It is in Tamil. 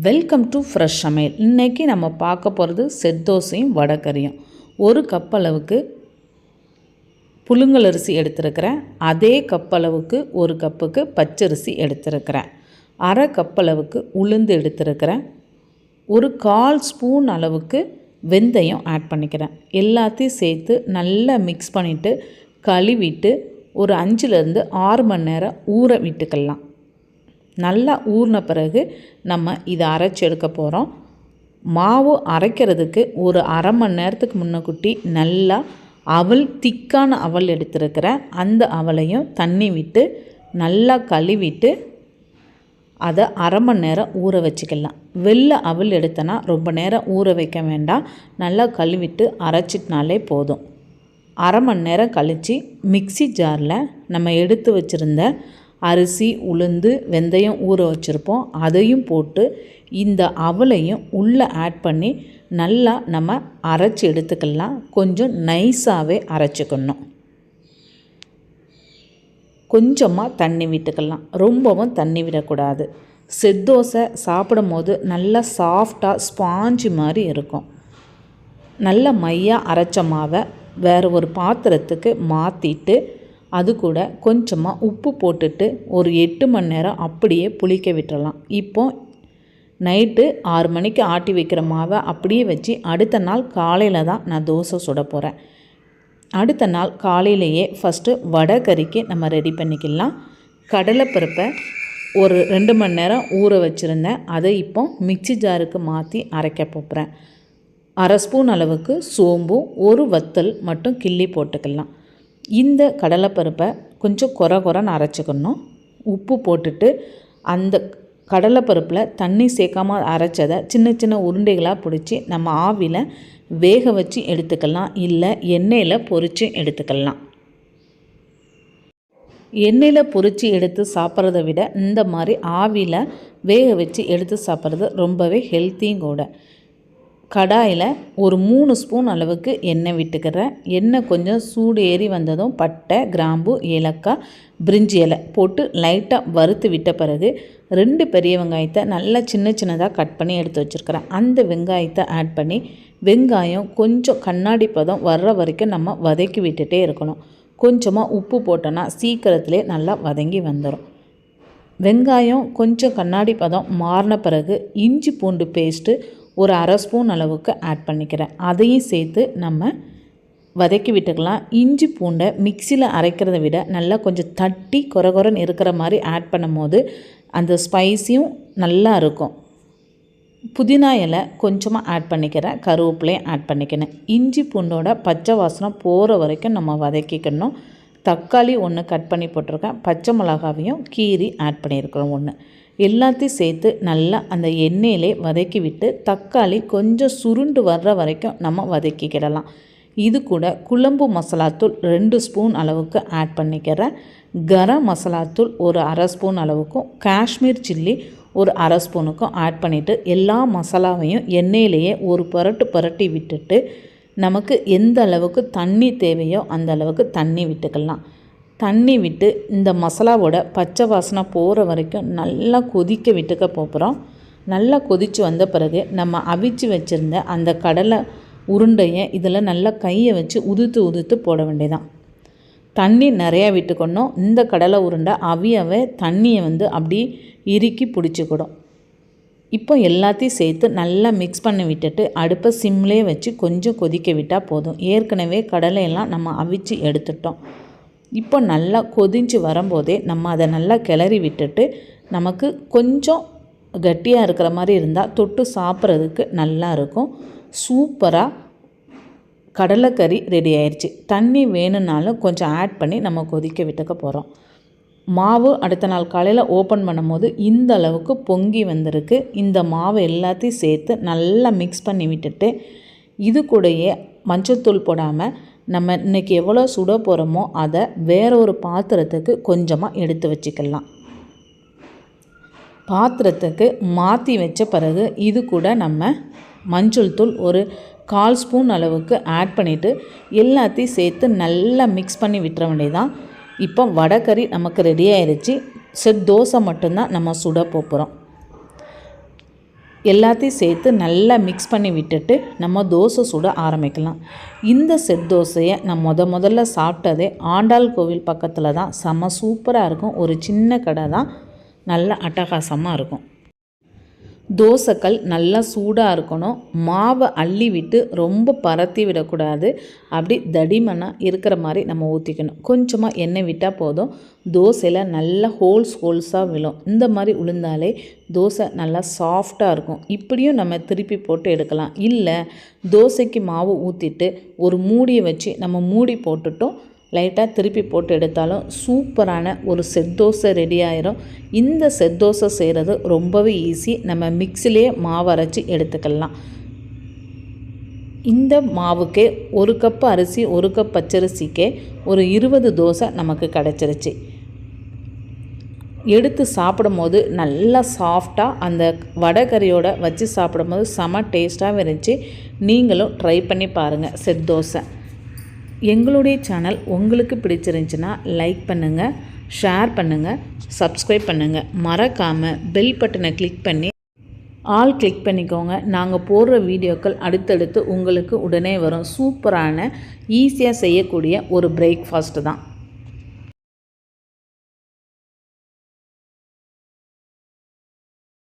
வெல்கம் டு ஃப்ரெஷ் சமையல் இன்றைக்கி நம்ம பார்க்க போகிறது செத்தோசையும் தோசையும் ஒரு கப் அளவுக்கு புழுங்கல் அரிசி எடுத்திருக்கிறேன். அதே கப் அளவுக்கு ஒரு கப்புக்கு பச்சரிசி எடுத்திருக்கிறேன். அரை கப் அளவுக்கு உளுந்து எடுத்திருக்கிறேன். ஒரு கால் ஸ்பூன் அளவுக்கு வெந்தயம் ஆட் பண்ணிக்கிறேன். எல்லாத்தையும் சேர்த்து நல்லா மிக்ஸ் பண்ணிவிட்டு கழுவிட்டு ஒரு அஞ்சுலேருந்து ஆறு மணி நேரம் ஊற விட்டுக்கலாம். நல்லா ஊறின பிறகு நம்ம இதை அரைச்சி எடுக்க போகிறோம் மாவு அரைக்கிறதுக்கு ஒரு அரை மணி நேரத்துக்கு முன்னக்குட்டி நல்லா அவல் திக்கான அவல் எடுத்துருக்கிறேன் அந்த அவலையும் தண்ணி விட்டு நல்லா கழுவிட்டு அதை அரை மணி நேரம் ஊற வச்சுக்கலாம். வெள்ளை அவல் எடுத்தனா ரொம்ப நேரம் ஊற வைக்க வேண்டாம். நல்லா கழுவிட்டு அரைச்சிட்டினாலே போதும். அரை மணி நேரம் கழித்து மிக்சி ஜாரில் நம்ம எடுத்து வச்சுருந்த அரிசி உளுந்து வெந்தயம் ஊற வச்சுருப்போம். அதையும் போட்டு இந்த அவலையும் உள்ளே ஆட் பண்ணி நல்லா நம்ம அரைச்சி எடுத்துக்கலாம். கொஞ்சம் நைஸாகவே அரைச்சிக்கணும். கொஞ்சமாக தண்ணி விட்டுக்கலாம். ரொம்பவும் தண்ணி விடக்கூடாது. செத்தோசை சாப்பிடும் போது நல்லா சாஃப்டாக ஸ்பாஞ்சு மாதிரி இருக்கும். நல்ல மையாக அரைச்ச மாவை வேறு ஒரு பாத்திரத்துக்கு மாற்றிட்டு அது கூட கொஞ்சமாக உப்பு போட்டுட்டு ஒரு எட்டு மணி நேரம் அப்படியே புளிக்க விட்டுறலாம். இப்போ நைட்டு ஆறு மணிக்கு ஆட்டி வைக்கிற மாவை அப்படியே வச்சு அடுத்த நாள் காலையில் தான் நான் தோசை சுட போகிறேன் அடுத்த நாள் காலையிலேயே ஃபஸ்ட்டு வடை கறிக்கு நம்ம ரெடி பண்ணிக்கலாம். கடலைப்பருப்பை ஒரு ரெண்டு மணி நேரம் ஊற வச்சுருந்தேன். அதை இப்போ மிக்சி ஜாருக்கு மாற்றி அரைக்க போகிறேன் அரை ஸ்பூன் அளவுக்கு சோம்பும் ஒரு வத்தல் மட்டும் கிள்ளி போட்டுக்கலாம். இந்த கடலைப்பருப்பை கொஞ்சம் குறை குறைன்னு அரைச்சிக்கணும். உப்பு போட்டுட்டு அந்த கடலைப்பருப்பில் தண்ணி சேர்க்காம அரைச்சதை சின்ன சின்ன உருண்டைகளாக பிடிச்சி நம்ம ஆவியில் வேக வச்சு எடுத்துக்கலாம். இல்லை எண்ணெயில் பொறிச்சு எடுத்துக்கலாம். எண்ணெயில் பொறிச்சு எடுத்து சாப்பிட்றத விட இந்த மாதிரி ஆவியில் வேக வச்சு எடுத்து சாப்பிட்றது ரொம்பவே ஹெல்த்தியும் கூட. கடாயில் ஒரு மூணு ஸ்பூன் அளவுக்கு எண்ணெய் விட்டுக்கிறேன். எண்ணெய் கொஞ்சம் சூடு ஏறி வந்ததும் பட்டை கிராம்பு ஏலக்காய் பிரிஞ்சி இலை போட்டு லைட்டாக வறுத்து விட்ட பிறகு ரெண்டு பெரிய வெங்காயத்தை நல்லா சின்ன சின்னதாக கட் பண்ணி எடுத்து வச்சுருக்கிறேன். அந்த வெங்காயத்தை ஆட் பண்ணி வெங்காயம் கொஞ்சம் கண்ணாடி பதம் வர்ற வரைக்கும் நம்ம வதக்கி விட்டுட்டே இருக்கணும். கொஞ்சமாக உப்பு போட்டோன்னா சீக்கிரத்துலேயே நல்லா வதங்கி வந்துடும் வெங்காயம் கொஞ்சம் கண்ணாடி பதம் மாறின பிறகு இஞ்சி பூண்டு பேஸ்ட்டு ஒரு அரை ஸ்பூன் அளவுக்கு ஆட் பண்ணிக்கிறேன். அதையும் சேர்த்து நம்ம வதக்கி விட்டுக்கலாம். இஞ்சி பூண்டை மிக்சியில் அரைக்கிறத விட நல்லா கொஞ்சம் தட்டி குறகுறன்னு இருக்கிற மாதிரி ஆட் பண்ணும் போது அந்த ஸ்பைஸியும் நல்லா இருக்கும். புதினா இலை கொஞ்சமாக ஆட் பண்ணிக்கிறேன். கருவேப்பிலையும் ஆட் பண்ணிக்கினேன் இஞ்சி பூண்டோட பச்சை வாசனை போகிற வரைக்கும் நம்ம வதக்கிக்கணும். தக்காளி ஒன்று கட் பண்ணி போட்டிருக்கேன். பச்சை மிளகாவையும் கீரி ஆட் பண்ணியிருக்கிறோம் ஒன்று எல்லாத்தையும் சேர்த்து நல்லா அந்த எண்ணெயிலே வதக்கி விட்டு தக்காளி கொஞ்சம் சுருண்டு வர்ற வரைக்கும் நம்ம வதக்கிக்கிடலாம் இது கூட குழம்பு மசாலாத்தூள் ரெண்டு ஸ்பூன் அளவுக்கு ஆட் பண்ணிக்கிறேன். கரம் மசாலாத்தூள் ஒரு அரை ஸ்பூன் அளவுக்கும் காஷ்மீர் சில்லி ஒரு அரை ஸ்பூனுக்கும் ஆட் பண்ணிவிட்டு எல்லா மசாலாவையும் எண்ணெயிலேயே ஒரு புரட்டு புரட்டி விட்டுட்டு நமக்கு எந்த அளவுக்கு தண்ணி தேவையோ அந்த அளவுக்கு தண்ணி விட்டுக்கலாம். தண்ணி விட்டு இந்த மசாலாவோட பச்சை வாசனை போகிற வரைக்கும் நல்லா கொதிக்க விட்டுக்க போகிறோம் நல்லா கொதித்து வந்த பிறகு நம்ம அவிச்சு வச்சுருந்த அந்த கடலை உருண்டையை இதில் நல்லா கையை வச்சு உதுத்து உதுத்து போட வேண்டியதான் தண்ணி நிறையா விட்டுக்கணும். இந்த கடலை உருண்டை அவியவே தண்ணியை வந்து அப்படி இறுக்கி பிடிச்சிக்கிடும். இப்போ எல்லாத்தையும் சேர்த்து நல்லா மிக்ஸ் பண்ணி விட்டுட்டு அடுப்பை சிம்லேயே வச்சு கொஞ்சம் கொதிக்க விட்டால் போதும். ஏற்கனவே கடலையெல்லாம் நம்ம அவிச்சு எடுத்துட்டோம். இப்போ நல்லா கொதிஞ்சு வரும்போதே நம்ம அதை நல்லா கிளறி விட்டுட்டு நமக்கு கொஞ்சம் கட்டியாக இருக்கிற மாதிரி இருந்தால் தொட்டு சாப்பிட்றதுக்கு நல்லா இருக்கும். சூப்பராக கடலைக்கறி ரெடி ஆயிடுச்சு தண்ணி வேணும்னாலும் கொஞ்சம் ஆட் பண்ணி நம்ம கொதிக்க விட்டுக்க போகிறோம் மாவு அடுத்த நாள் காலையில் ஓப்பன் பண்ணும்போது இந்த அளவுக்கு பொங்கி வந்திருக்கு. இந்த மாவு எல்லாத்தையும் சேர்த்து நல்லா மிக்ஸ் பண்ணி விட்டுட்டு இது கூடயே மஞ்சத்தூள் போடாமல் நம்ம இன்றைக்கி எவ்வளோ சுட போகிறோமோ அதை வேற ஒரு பாத்திரத்துக்கு கொஞ்சமாக எடுத்து வச்சுக்கலாம். பாத்திரத்துக்கு மாற்றி வச்ச பிறகு இது கூட நம்ம மஞ்சள் தூள் ஒரு கால் ஸ்பூன் அளவுக்கு ஆட் பண்ணிவிட்டு எல்லாத்தையும் சேர்த்து நல்லா மிக்ஸ் பண்ணி விட்டுற வேண்டியதான் இப்போ வடைக்கறி நமக்கு ரெடி ஆயிடுச்சு செட் தோசை மட்டும்தான் நம்ம சுட போகிறோம் எல்லாத்தையும் சேர்த்து நல்லா மிக்ஸ் பண்ணி விட்டுட்டு நம்ம தோசை சுட ஆரம்பிக்கலாம். இந்த செட் தோசையை நான் முத முதல்ல சாப்பிட்டதே ஆண்டாள் கோவில் பக்கத்தில் தான். செம்ம சூப்பராக இருக்கும். ஒரு சின்ன கடை தான். நல்ல அட்டகாசமாக இருக்கும். தோசைக்கல் நல்லா சூடாக இருக்கணும். மாவை அள்ளி விட்டு ரொம்ப பரத்தி விடக்கூடாது. அப்படி தடிமனாக இருக்கிற மாதிரி நம்ம ஊற்றிக்கணும் கொஞ்சமாக எண்ணெய் விட்டால் போதும். தோசையில் நல்லா ஹோல்ஸ் ஹோல்ஸாக விழும். இந்த மாதிரி உளுந்தாலே தோசை நல்லா சாஃப்டாக இருக்கும். இப்படியும் நம்ம திருப்பி போட்டு எடுக்கலாம். இல்லை தோசைக்கு மாவு ஊற்றிட்டு ஒரு மூடியை வச்சு நம்ம மூடி போட்டுட்டோம். லைட்டாக திருப்பி போட்டு எடுத்தாலும் சூப்பரான ஒரு செத்தோசை ரெடி ஆயிரும். இந்த செத்தோசை செய்கிறது ரொம்பவே ஈஸி நம்ம மிக்சிலே மாவரைச்சி எடுத்துக்கலாம். இந்த மாவுக்கே ஒரு கப் அரிசி ஒரு கப் பச்சரிசிக்கே ஒரு இருபது தோசை நமக்கு கிடச்சிருச்சு. எடுத்து சாப்பிடும்போது நல்லா சாஃப்டாக அந்த வடைக்கறியோட வச்சு சாப்பிடும்போது செம டேஸ்ட்டாகவும் இருந்துச்சு. நீங்களும் ட்ரை பண்ணி பாருங்கள் செட் தோசை. எங்களுடைய சேனல் உங்களுக்கு பிடிச்சிருந்துச்சுன்னா லைக் பண்ணுங்கள் ஷேர் பண்ணுங்கள் சப்ஸ்கிரைப் பண்ணுங்கள் மறக்காமல் பெல் பட்டனை கிளிக் பண்ணி ஆல் கிளிக் பண்ணிக்கோங்க. நாங்கள் போடுற வீடியோக்கள் அடுத்தடுத்து உங்களுக்கு உடனே வரும். சூப்பரான ஈஸியாக செய்யக்கூடிய ஒரு பிரேக்ஃபாஸ்ட்டு தான்.